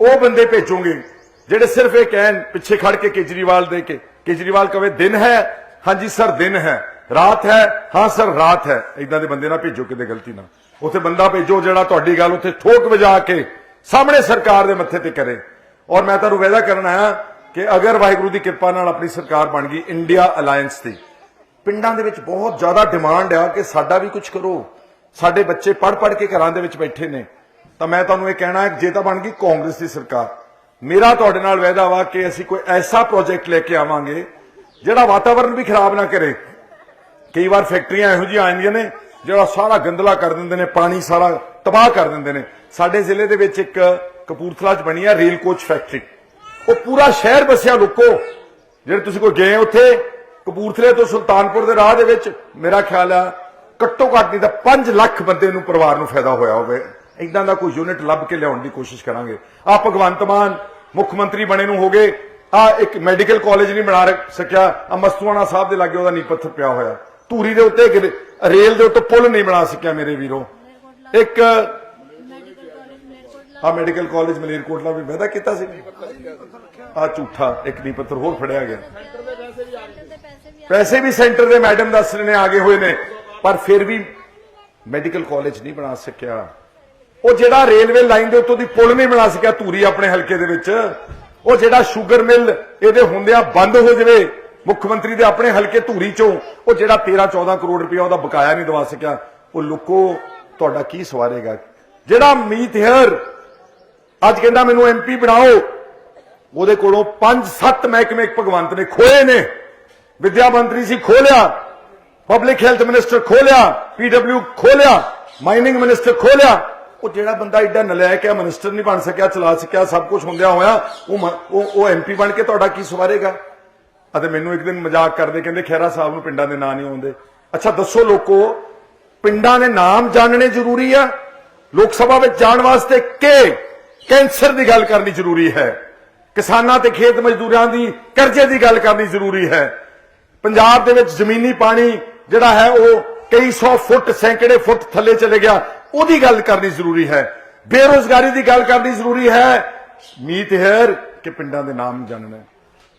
ਉਹ ਬੰਦੇ ਭੇਜੋਗੇ ਜਿਹੜੇ ਸਿਰਫ ਇਹ ਕਹਿਣ ਪਿੱਛੇ ਖੜ ਕੇ ਕੇਜਰੀਵਾਲ ਦੇ ਕੇ ਕੇਜਰੀਵਾਲ ਕਵੇ, ਦਿਨ ਹੈ? ਹਾਂਜੀ ਸਰ, ਦਿਨ ਹੈ। ਰਾਤ ਹੈ? ਹਾਂ ਸਰ, ਰਾਤ ਹੈ। ਇਦਾਂ ਦੇ ਬੰਦੇ ਨਾ ਭੇਜੋ ਕਿਤੇ ਗਲਤੀ ਨਾਲ ਉੱਥੇ ਬੰਦਾ ਭੇਜੋ ਜਿਹੜਾ ਤੁਹਾਡੀ ਗੱਲ ਉੱਥੇ ਠੋਕ ਵਜਾ ਕੇ ਸਾਹਮਣੇ ਸਰਕਾਰ ਦੇ ਮੱਥੇ ਤੇ ਕਰੇ। ਔਰ ਮੈਂ ਤੁਹਾਨੂੰ ਵਾਅਦਾ ਕਰਨ ਆਇਆ ਕਿ ਅਗਰ ਵਾਹਿਗੁਰੂ ਦੀ ਕਿਰਪਾ ਨਾਲ ਆਪਣੀ ਸਰਕਾਰ ਬਣ ਗਈ ਇੰਡੀਆ ਅਲਾਈਅੰਸ ਦੀ, ਪਿੰਡਾਂ ਦੇ ਵਿੱਚ ਬਹੁਤ ਜ਼ਿਆਦਾ ਡਿਮਾਂਡ ਆ ਕਿ ਸਾਡਾ ਵੀ ਕੁਝ ਕਰੋ। ਸਾਡੇ ਬੱਚੇ ਪੜ ਪੜ ਕੇ ਘਰਾਂ ਦੇ ਵਿੱਚ ਬੈਠੇ ਨੇ। ਤਾਂ ਮੈਂ ਤੁਹਾਨੂੰ ਇਹ ਕਹਿਣਾ ਹੈ, ਜੇ ਤਾਂ ਬਣ ਗਈ ਕਾਂਗਰਸ ਦੀ ਸਰਕਾਰ ਮੇਰਾ ਤੁਹਾਡੇ ਨਾਲ ਵਾਅਦਾ ਵਾ ਕਿ ਅਸੀਂ ਕੋਈ ਐਸਾ ਪ੍ਰੋਜੈਕਟ ਲੈ ਕੇ ਆਵਾਂਗੇ ਜਿਹੜਾ ਵਾਤਾਵਰਣ ਵੀ ਖਰਾਬ ਨਾ ਕਰੇ। ਕਈ ਵਾਰ ਫੈਕਟਰੀਆਂ ਇਹੋ ਜਿਹੀਆਂ ਆਉਂਦੀਆਂ ਨੇ, ਜਿਹੜਾ ਸਾਰਾ ਗੰਦਲਾ ਕਰ ਦਿੰਦੇ ਨੇ, ਪਾਣੀ ਸਾਰਾ ਤਬਾਹ ਕਰ ਦਿੰਦੇ ਨੇ। ਸਾਡੇ ਜ਼ਿਲ੍ਹੇ ਦੇ ਵਿੱਚ ਇੱਕ ਕਪੂਰਥਲਾ 'ਚ ਬਣੀ ਆ ਰੇਲ ਕੋਚ ਫੈਕਟਰੀ ਉਹ ਪੂਰਾ ਸ਼ਹਿਰ ਵਸਿਆ ਲੁੱਕੋ। ਜਿਹੜੇ ਤੁਸੀਂ ਕੋਈ ਗਏ ਉੱਥੇ, ਕਪੂਰਥਲੇ ਤੋਂ ਸੁਲਤਾਨਪੁਰ ਦੇ ਰਾਹ ਦੇ ਵਿੱਚ, ਮੇਰਾ ਖਿਆਲ ਆ, ਘੱਟੋ ਘੱਟ ਨਹੀਂ ਤਾਂ 5 ਲੱਖ ਬੰਦੇ ਨੂੰ ਪਰਿਵਾਰ ਨੂੰ ਫਾਇਦਾ ਹੋਇਆ ਹੋਵੇ। ਇਦਾਂ ਦਾ ਕੋਈ ਯੂਨਿਟ ਲੱਭ ਕੇ ਲਿਆਉਣ ਦੀ ਕੋਸ਼ਿਸ਼ ਕਰਾਂਗੇ। ਆ ਭਗਵੰਤ ਮਾਨ ਮੁੱਖ ਮੰਤਰੀ ਬਣੇ ਨੂੰ ਹੋ ਗਏ। ਆ ਇੱਕ ਮੈਡੀਕਲ ਕਾਲਜ ਨਹੀਂ ਬਣਾ ਰ- ਸਕਿਆ। ਆ ਮਸਤੂਆਣਾ ਸਾਹਿਬ ਦੇ ਲਾਗੇ ਉਹਦਾ ਨੀਂਹ ਪੱਥਰ ਪਿਆ ਹੋਇਆ। ਧੂਰੀ ਦੇ ਉੱਤੇ ਰੇਲ ਦੇ ਉੱਤੇ ਪੁਲ ਨਹੀਂ ਬਣਾ ਸਕਿਆ ਮੇਰੇ ਵੀਰੋ। ਇੱਕ ਮੈਡੀਕਲ ਕਾਲਜ ਮਲੇਰਕੋਟਲਾ ਆ ਮੈਡੀਕਲ ਕਾਲਜ ਮਲੇਰਕੋਟਲਾ ਵੀ ਵਾਅਦਾ ਕੀਤਾ ਸੀ। ਆ ਝੂਠਾ, ਇੱਕ ਨੀਂਹ ਪੱਥਰ ਹੋਰ ਫੜਿਆ ਗਿਆ। ਪੈਸੇ ਵੀ ਪੈਸੇ ਵੀ ਸੈਂਟਰ ਦੇ ਮੈਡਮ ਦੱਸ ਰਹੇ ਨੇ, ਆਗੇ ਹੋਏ ਨੇ। ਪਰ ਫਿਰ ਵੀ ਮੈਡੀਕਲ ਕਾਲਜ ਨਹੀਂ ਬਣਾ ਸਕਿਆ। ਉਹ ਜਿਹੜਾ ਰੇਲਵੇ ਲਾਈਨ ਦੇ ਉੱਤੋਂ ਦੀ ਪੁਲ ਨਹੀਂ ਬਣਾ ਸਕਿਆ ਧੂਰੀ ਆਪਣੇ ਹਲਕੇ ਦੇ ਵਿੱਚ, ਉਹ ਜਿਹੜਾ ਸ਼ੂਗਰ ਮਿਲ ਇਹਦੇ ਹੁੰਦਿਆਂ ਬੰਦ ਹੋ ਜਵੇ ਮੁੱਖ ਮੰਤਰੀ ਦੇ ਆਪਣੇ ਹਲਕੇ ਧੂਰੀ ਚੋਂ, ਉਹ ਜਿਹੜਾ 13 14 ਕਰੋੜ ਰੁਪਇਆ ਉਹਦਾ ਬਕਾਇਆ ਨਹੀਂ ਦਵਾ ਸਕਿਆ। ਉਹ ਲੁਕੋ, ਤੁਹਾਡਾ ਕੀ ਸਵਾਰੇਗਾ ਜਿਹੜਾ ਮੀਤ ਹੇਅਰ ਅੱਜ ਕਹਿੰਦਾ ਮੈਨੂੰ ਐਮਪੀ ਬਣਾਓ, ਉਹਦੇ ਕੋਲੋਂ 5-7 ਮਹਿਕਮੇ ਭਗਵੰਤ ਨੇ ਖੋਏ ਨੇ। ਵਿਦਿਆ ਮੰਤਰੀ ਸੀ ਖੋਲਿਆ, ਪਬਲਿਕ ਹੈਲਥ ਮਿਨਿਸਟਰ ਖੋਲਿਆ ਪੀਡਬਲਿਊ ਖੋਲਿਆ, ਮਾਈਨਿੰਗ ਮਿਨਿਸਟਰ ਖੋਲਿਆ। ਉਹ ਜਿਹੜਾ ਬੰਦਾ ਐਡਾ ਨਲਾਇਕ ਹੈ ਮਿਨਿਸਟਰ ਨਹੀਂ ਬਣ ਸਕਿਆ, ਚਲਾ ਸਕਿਆ, ਸਭ ਕੁਝ ਹੁੰਦਿਆ ਹੋਇਆ, ਉਹ ਉਹ ਐਮਪੀ ਬਣ ਕੇ ਤੁਹਾਡਾ ਕੀ ਸਵਾਰੇਗਾ? ਅਤੇ ਮੈਨੂੰ ਇੱਕ ਦਿਨ ਮਜ਼ਾਕ ਕਰਦੇ ਕਹਿੰਦੇ ਖੈਰਾ ਸਾਹਿਬ ਨੂੰ ਪਿੰਡਾਂ ਦੇ ਨਾਂ ਨਹੀਂ ਆਉਂਦੇ। ਅੱਛਾ, ਦੱਸੋ ਲੋਕੋ, ਪਿੰਡਾਂ ਦੇ ਨਾਮ ਜਾਣਨੇ ਜ਼ਰੂਰੀ ਆ? ਲੋਕ ਸਭਾ ਵਿੱਚ ਜਾਣ ਵਾਸਤੇ ਕਿ ਕੈਂਸਰ ਦੀ ਗੱਲ ਕਰਨੀ ਜ਼ਰੂਰੀ ਹੈ? ਕਿਸਾਨਾਂ ਤੇ ਖੇਤ ਮਜ਼ਦੂਰਾਂ ਦੀ ਕਰਜ਼ੇ ਦੀ ਗੱਲ ਕਰਨੀ ਜ਼ਰੂਰੀ ਹੈ? ਪੰਜਾਬ ਦੇ ਵਿੱਚ ਜ਼ਮੀਨੀ ਪਾਣੀ ਜਿਹੜਾ ਹੈ, ਉਹ ਕਈ ਸੌ ਫੁੱਟ, ਸੈਂਕੜੇ ਫੁੱਟ ਥੱਲੇ ਚਲੇ ਗਿਆ। ਉਹਦੀ ਗੱਲ ਕਰਨੀ ਜ਼ਰੂਰੀ ਹੈ। ਬੇਰੋਜ਼ਗਾਰੀ ਦੀ ਗੱਲ ਕਰਨੀ ਜ਼ਰੂਰੀ ਹੈ। ਮੀਤ ਹੈਰ ਕਿ ਪਿੰਡਾਂ ਦੇ ਨਾਮ ਜਾਣਨਾ।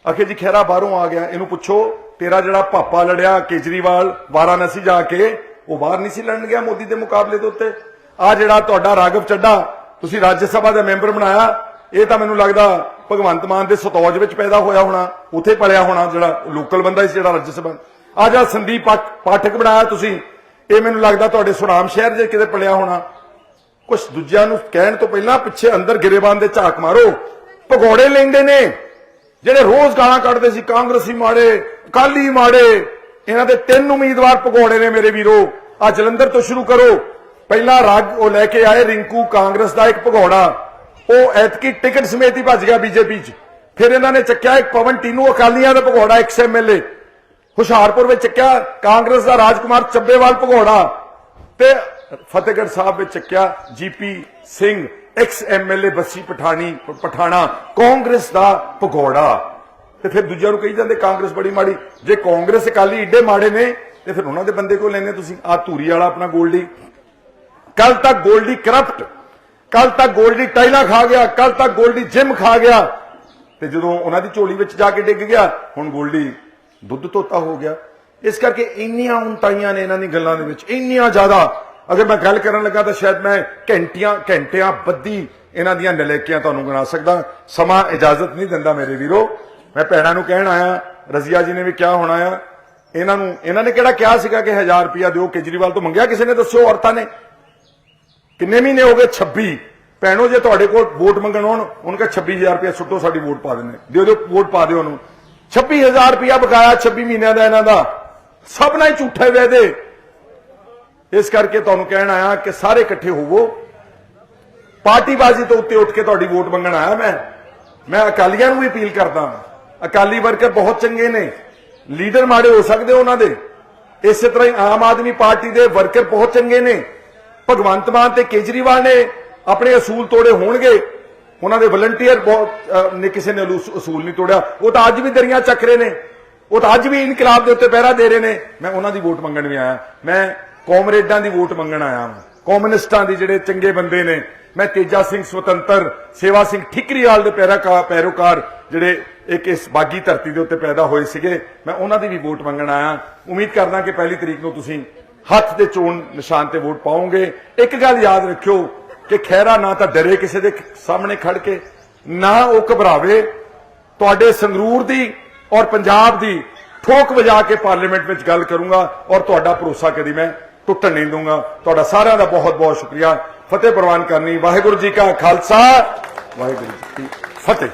ਆਖੇ ਜੀ ਖੈਰਾ ਬਾਹਰੋਂ ਆ ਗਿਆ। ਇਹਨੂੰ ਪੁੱਛੋ, ਤੇਰਾ ਜਿਹੜਾ ਪਾਪਾ ਲੜਿਆ ਕੇਜਰੀਵਾਲ, ਵਾਰਾਣਸੀ ਜਾ ਕੇ, ਉਹ ਬਾਹਰ ਨਹੀਂ ਸੀ ਲੜਨ ਗਿਆ ਮੋਦੀ ਦੇ ਮੁਕਾਬਲੇ ਦੇ ਉੱਤੇ? ਆ ਜਿਹੜਾ ਤੁਹਾਡਾ ਰਾਘਵ ਚੱਡਾ ਤੁਸੀਂ ਰਾਜ ਸਭਾ ਦਾ ਮੈਂਬਰ ਬਣਾਇਆ, ਇਹ ਤਾਂ ਮੈਨੂੰ ਲੱਗਦਾ ਭਗਵੰਤ ਮਾਨ ਦੇ ਸਤੌਜ ਵਿੱਚ ਪੈਦਾ ਹੋਇਆ ਹੋਣਾ, ਉੱਥੇ ਪਲਿਆ ਹੋਣਾ ਜਿਹੜਾ ਲੋਕਲ ਬੰਦਾ ਸੀ ਜਿਹੜਾ ਰਾਜ ਸਭਾ ਆ ਜਿਹੜਾ ਸੰਦੀਪ ਪਾਠ- ਪਾਠਕ ਬਣਾਇਆ ਤੁਸੀਂ। ਇਹ ਮੈਨੂੰ ਲੱਗਦਾ ਤੁਹਾਡੇ ਸੁਨਾਮ ਸ਼ਹਿਰ ਦੇ ਕਿਤੇ ਪਲਿਆ ਹੋਣਾ। ਕੁਝ ਦੂਜਿਆਂ ਨੂੰ ਕਹਿਣ ਤੋਂ ਪਹਿਲਾਂ ਪਿੱਛੇ ਅੰਦਰ ਗਿਰੇਬਾਨ ਦੇ ਝਾਕ ਮਾਰੋ। ਭਗੌੜੇ ਲੈਂਦੇ ਨੇ। ਜਿਹੜੇ ਰੋਜ਼ ਗਾਲਾਂ ਕੱਢਦੇ ਸੀ, ਕਾਂਗਰਸੀ ਮਾੜੇ, ਅਕਾਲੀ ਮਾੜੇ, ਇਹਨਾਂ ਦੇ ਤਿੰਨ ਉਮੀਦਵਾਰ ਭਗੌੜੇ ਨੇ ਮੇਰੇ ਵੀਰੋ। ਆ ਜਲੰਧਰ ਤੋਂ ਸ਼ੁਰੂ ਕਰੋ। ਪਹਿਲਾ ਰਾਗ ਉਹ ਲੈ ਕੇ ਆਏ ਰਿੰਕੂ, ਕਾਂਗਰਸ ਦਾ ਇੱਕ ਭਗੌੜਾ ਉਹ ਐਤਕੀ ਟਿਕਟ ਸਮੇਤ ਹੀ ਭੱਜ ਗਿਆ ਬੀਜੇਪੀ 'ਚ। ਫਿਰ ਇਹਨਾਂ ਨੇ ਚੱਕਿਆ ਇੱਕ ਪਵਨ ਟੀਨੂ ਅਕਾਲੀਆਂ ਦਾ ਭਗੌੜਾ ਐਕਸ ਐਮਐਲਏ ਹੁਸ਼ਿਆਰਪੁਰ ਵਿੱਚ ਚੱਕਿਆ ਕਾਂਗਰਸ ਦਾ ਰਾਜਕੁਮਾਰ ਚੱਬੇਵਾਲ ਭਗੌੜਾ ਤੇ ਫਤਿਹਗੜ੍ਹ ਸਾਹਿਬ ਵਿੱਚ ਚੱਕਿਆ GP Singh ex MLA Bassi Pathani, Pathana, Congress ਦਾ ਭਗੌੜਾ। ਤੇ ਫਿਰ ਦੂਜਿਆਂ ਨੂੰ ਕਹੀ ਜਾਂਦੇ ਕਾਂਗਰਸ ਬੜੀ ਮਾੜੀ। ਜੇ ਕਾਂਗਰਸ ਅਕਾਲੀ ਏਡੇ ਮਾੜੇ ਨੇ, ਤੇ ਫਿਰ ਉਹਨਾਂ ਦੇ ਬੰਦੇ ਕੋਲ ਲੈਣੇ ਤੁਸੀਂ। ਆ ਧੂਰੀ ਵਾਲਾ ਆਪਣਾ ਗੋਲਡੀ। ਕੱਲ ਤੱਕ ਗੋਲਡੀ ਕਰਪਟ ਕੱਲ ਤੱਕ ਗੋਲਡੀ ਟਾਈਲਾ ਖਾ ਗਿਆ ਕੱਲ ਤੱਕ ਗੋਲਡੀ ਜਿਮ ਖਾ ਗਿਆ। ਤੇ ਜਦੋਂ ਉਹਨਾਂ ਦੀ ਝੋਲੀ ਵਿੱਚ ਜਾ ਕੇ ਡਿੱਗ ਗਿਆ, ਹੁਣ ਗੋਲਡੀ ਦੁੱਧ ਤੋਤਾ ਹੋ ਗਿਆ। ਇਸ ਕਰਕੇ ਇੰਨੀਆਂ ਉਨਤਾਈਆਂ ਨੇ ਇਹਨਾਂ ਦੀ ਗੱਲਾਂ ਦੇ ਵਿੱਚ, ਇੰਨੀਆਂ ਜ਼ਿਆਦਾ। ਅਗਰ ਮੈਂ ਗੱਲ ਕਰਨ ਲੱਗਾ ਤਾਂ ਸ਼ਾਇਦ ਮੈਂ ਘੰਟੀਆਂ, ਘੰਟਿਆਂ ਬੱਦੀ ਇਹਨਾਂ ਦੀਆਂ ਨਲੇਕੀਆਂ ਤੁਹਾਨੂੰ ਗਿਣਾ ਸਕਦਾ। ਸਮਾਂ ਇਜਾਜ਼ਤ ਨਹੀਂ ਦਿੰਦਾ ਮੇਰੇ ਵੀਰੋ। ਮੈਂ ਭੈਣਾਂ ਨੂੰ ਕਹਿਣ ਆਇਆ, ਰਜ਼ੀਆ ਜੀ ਨੇ ਵੀ ਕਿਹਾ ਹੋਣਾ ਆ, ਇਹਨਾਂ ਨੂੰ ਇਹਨਾਂ ਨੇ ਕਿਹੜਾ ਕਿਹਾ ਸੀਗਾ ਕਿ 1000 ਰੁਪਿਆ ਦਿਓ, ਕੇਜਰੀਵਾਲ ਤੋਂ ਮੰਗਿਆ ਕਿਸੇ ਨੇ? ਦੱਸਿਓ, ਔਰਤਾਂ ਨੇ। ਕਿੰਨੇ ਮਹੀਨੇ ਹੋ ਗਏ? 26 ਭੈਣੋ, ਜੇ ਤੁਹਾਡੇ ਕੋਲ ਵੋਟ ਮੰਗਣ ਆਉਣ, ਉਹਨਾਂ ਕਾ 26000 ਰੁਪਏ ਸੁੱਟੋ, ਸਾਡੀ ਵੋਟ ਪਾ ਦਿੰਦੇ। ਦਿਓ ਦਿਓ, ਵੋਟ ਪਾ ਦਿਓ ਉਹਨੂੰ। 26000 ਰੁਪਇਆ ਬਕਾਇਆ 26 ਮਹੀਨਿਆਂ ਦਾ ਇਹਨਾਂ ਦਾ। ਸਭ ਨਾਲ ਹੀ ਝੂਠੇ ਵਾਅਦੇ ਇਸ ਕਰਕੇ ਤੁਹਾਨੂੰ ਕਹਿਣ ਆਇਆ ਕਿ ਸਾਰੇ ਇਕੱਠੇ ਹੋਵੋ। ਪਾਰਟੀਬਾਜ਼ੀ ਤੋਂ ਉੱਤੇ ਉੱਠ ਕੇ ਤੁਹਾਡੀ ਵੋਟ ਮੰਗਣ ਆਇਆ ਮੈਂ। ਮੈਂ ਅਕਾਲੀਆਂ ਨੂੰ ਵੀ ਅਪੀਲ ਕਰਦਾ ਅਕਾਲੀ ਵਰਕਰ ਬਹੁਤ ਚੰਗੇ ਨੇ। ਲੀਡਰ ਮਾੜੇ ਹੋ ਸਕਦੇ ਉਹਨਾਂ ਦੇ। ਇਸੇ ਤਰ੍ਹਾਂ ਹੀ ਆਮ ਆਦਮੀ ਪਾਰਟੀ ਦੇ ਵਰਕਰ ਬਹੁਤ ਚੰਗੇ ਨੇ। ਭਗਵੰਤ ਮਾਨ ਤੇ ਕੇਜਰੀਵਾਲ ਨੇ ਆਪਣੇ ਅਸੂਲ ਤੋੜੇ ਹੋਣਗੇ। ਉਹਨਾਂ ਦੇ ਵਲੰਟੀਅਰ ਨੇ ਕਿਸੇ ਨੇ ਅਸੂਲ ਨਹੀਂ ਤੋੜਿਆ। ਉਹ ਤਾਂ ਅੱਜ ਵੀ ਦਰੀਆਂ ਚੱਕ ਰਹੇ ਨੇ। ਉਹ ਤਾਂ ਅੱਜ ਵੀ ਇਨਕਲਾਬ ਦੇ ਉੱਤੇ ਪਹਿਰਾ ਦੇ ਰਹੇ ਨੇ। ਮੈਂ ਉਹਨਾਂ ਦੀ ਵੋਟ ਮੰਗਣ ਵੀ ਆਇਆ। ਮੈਂ ਕਾਮਰੇਡਾਂ ਦੀ ਵੋਟ ਮੰਗਣ ਆਇਆ ਹਾਂ ਕਮਿਊਨਿਸਟਾਂ ਦੀ ਜਿਹੜੇ ਚੰਗੇ ਬੰਦੇ ਨੇ। ਮੈਂ ਤੇਜਾ ਸਿੰਘ ਸੁਤੰਤਰ ਸੇਵਾ ਸਿੰਘ ਠਿਕਰੀਵਾਲ ਦੇ ਪੈਰਾਕਾ ਪੈਰੋਕਾਰ ਜਿਹੜੇ ਇੱਕ ਇਸ ਬਾਗੀ ਧਰਤੀ ਦੇ ਉੱਤੇ ਪੈਦਾ ਹੋਏ ਸੀਗੇ, ਮੈਂ ਉਹਨਾਂ ਦੀ ਵੀ ਵੋਟ ਮੰਗਣ ਆਇਆ। ਉਮੀਦ ਕਰਦਾ ਕਿ ਪਹਿਲੀ ਤਰੀਕ ਨੂੰ ਤੁਸੀਂ ਹੱਥ ਦੇ ਚੋਣ ਨਿਸ਼ਾਨ ਤੇ ਵੋਟ ਪਾਓਗੇ। ਇੱਕ ਗੱਲ ਯਾਦ ਰੱਖਿਓ ਕਿ ਖਹਿਰਾ ਨਾ ਤਾਂ ਡਰੇ ਕਿਸੇ ਦੇ ਸਾਹਮਣੇ ਖੜ ਕੇ, ਨਾ ਉਹ ਘਬਰਾਵੇ। ਤੁਹਾਡੇ ਸੰਗਰੂਰ ਦੀ ਔਰ ਪੰਜਾਬ ਦੀ ਠੋਕ ਵਜਾ ਕੇ ਪਾਰਲੀਮੈਂਟ ਵਿੱਚ ਗੱਲ ਕਰੂੰਗਾ ਔਰ ਤੁਹਾਡਾ ਭਰੋਸਾ ਕਦੀ ਮੈਂ ਟੁੱਟਣ ਨਹੀਂ ਦੂੰਗਾ ਤੁਹਾਡਾ ਸਾਰਿਆਂ ਦਾ ਬਹੁਤ ਬਹੁਤ ਸ਼ੁਕਰੀਆ। ਫਤਿਹ ਪ੍ਰਵਾਨ ਕਰਨੀ। ਵਾਹਿਗੁਰੂ ਜੀ ਕਾ ਖਾਲਸਾ। ਵਾਹਿਗੁਰੂ ਜੀ ਕੀ ਫਤਿਹ।